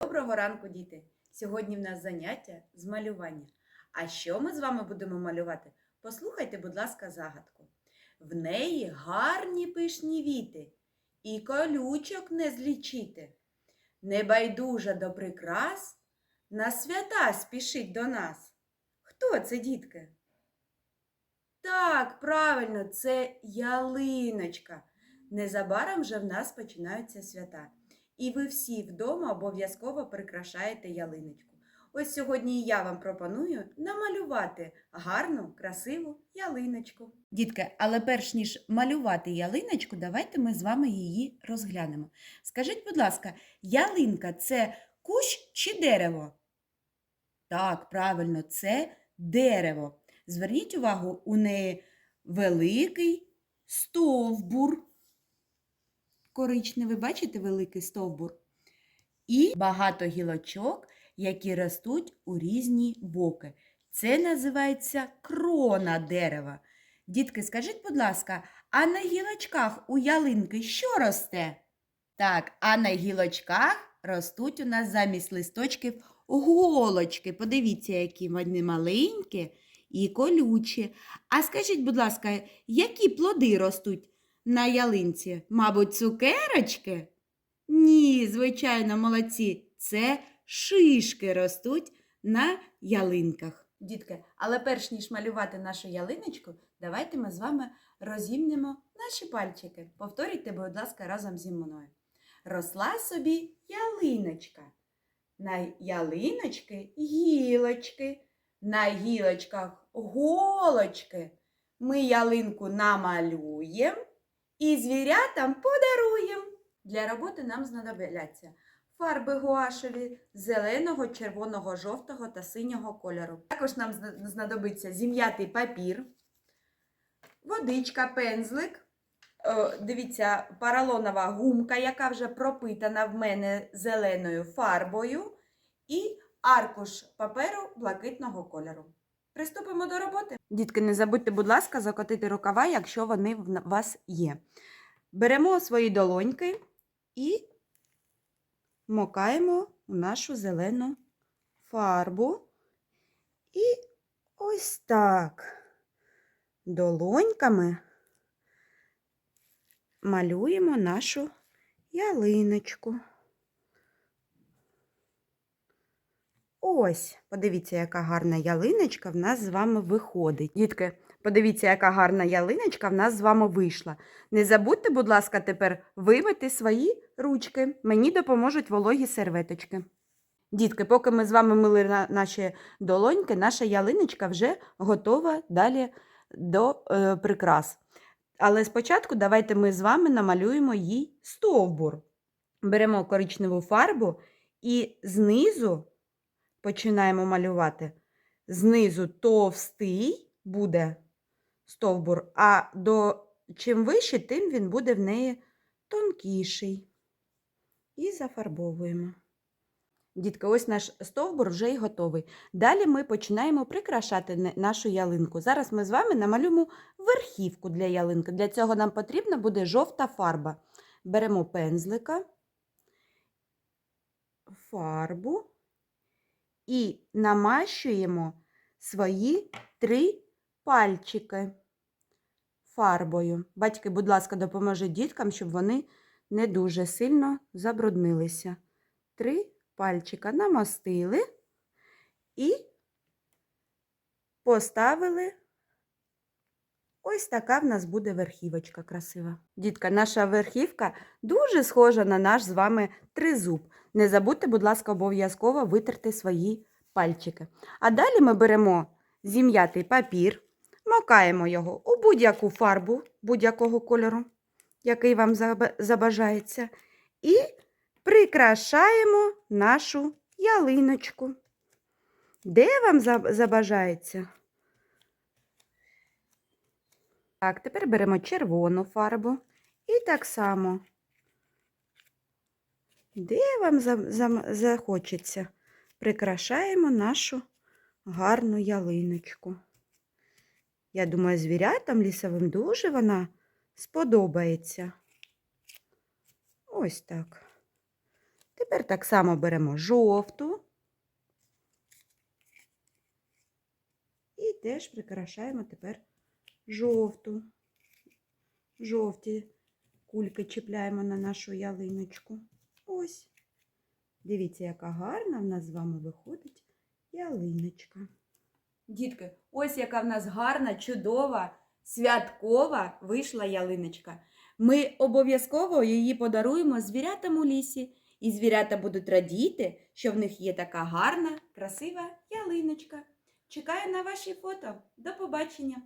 Доброго ранку, діти! Сьогодні в нас заняття з малювання. А що ми з вами будемо малювати? Послухайте, будь ласка, загадку. В неї гарні пишні віти, і колючок не злічити. Небайдужа до прикрас, на свята спішить до нас. Хто це, дітки? Так, правильно, це ялиночка. Незабаром вже в нас починаються свята. І ви всі вдома обов'язково прикрашаєте ялиночку. Ось сьогодні я вам пропоную намалювати гарну, красиву ялиночку. Дітки, але перш ніж малювати ялиночку, давайте ми з вами її розглянемо. Скажіть, будь ласка, ялинка це кущ чи дерево? Так, правильно, це дерево. Зверніть увагу, у неї великий стовбур коричневий, бачите, великий стовбур. І багато гілочок, які ростуть у різні боки. Це називається крона дерева. Дітки, скажіть, будь ласка, а на гілочках у ялинки що росте? Так, а на гілочках ростуть у нас замість листочків голочки. Подивіться, які вони маленькі і колючі. А скажіть, будь ласка, які плоди ростуть на ялинці? Мабуть, цукерочки? Ні, звичайно, молодці. Це шишки ростуть на ялинках. Дітки, але перш ніж малювати нашу ялиночку, давайте ми з вами розімнемо наші пальчики. Повторюйте, будь ласка, разом зі мною. Росла собі ялиночка. На ялиночки гілочки, на гілочках голочки. Ми ялинку намалюємо і звірятам подаруємо. Для роботи нам знадобляться фарби гуашеві зеленого, червоного, жовтого та синього кольору. Також нам знадобиться зім'ятий папір, водичка, пензлик. Дивіться, поролонова гумка, яка вже пропитана в мене зеленою фарбою, і аркуш паперу блакитного кольору. Приступимо до роботи. Дітки, не забудьте, будь ласка, закотити рукава, якщо вони в вас є. Беремо свої долоньки і мокаємо у нашу зелену фарбу. І ось так долоньками малюємо нашу ялиночку. Ось, подивіться, яка гарна ялиночка в нас з вами виходить. Дітки, подивіться, яка гарна ялиночка в нас з вами вийшла. Не забудьте, будь ласка, тепер вимити свої ручки. Мені допоможуть вологі серветочки. Дітки, поки ми з вами мили на- наші долоньки, наша ялиночка вже готова далі до е, прикрас. Але спочатку давайте ми з вами намалюємо їй стовбур. Беремо коричневу фарбу і знизу починаємо малювати. Знизу товстий буде стовбур, а до чим вище, тим він буде в неї тонкіший. І зафарбовуємо. Дітки, ось наш стовбур вже й готовий. Далі ми починаємо прикрашати нашу ялинку. Зараз ми з вами намалюємо верхівку для ялинки. Для цього нам потрібна буде жовта фарба. Беремо пензлика, фарбу і намащуємо свої три пальчики фарбою. Батьки, будь ласка, допоможіть діткам, щоб вони не дуже сильно забруднилися. Три пальчика намастили і поставили. Ось така в нас буде верхівочка красива. Дітка, наша верхівка дуже схожа на наш з вами тризуб. Не забудьте, будь ласка, обов'язково витерти свої пальчики. А далі ми беремо зім'ятий папір, макаємо його у будь-яку фарбу будь-якого кольору, який вам забажається, і прикрашаємо нашу ялиночку. Де вам забажається? Так, тепер беремо червону фарбу і так само. Де вам за- за- захочеться? Прикрашаємо нашу гарну ялиночку. Я думаю, звірятам лісовим дуже вона сподобається. Ось так. Тепер так само беремо жовту і теж прикрашаємо тепер жовту. Жовті кульки чіпляємо на нашу ялиночку. Ось. Дивіться, яка гарна в нас з вами виходить ялиночка. Дітки, ось яка в нас гарна, чудова, святкова вийшла ялиночка. Ми обов'язково її подаруємо звірятам у лісі, і звірята будуть радіти, що в них є така гарна, красива ялиночка. Чекаю на ваші фото. До побачення!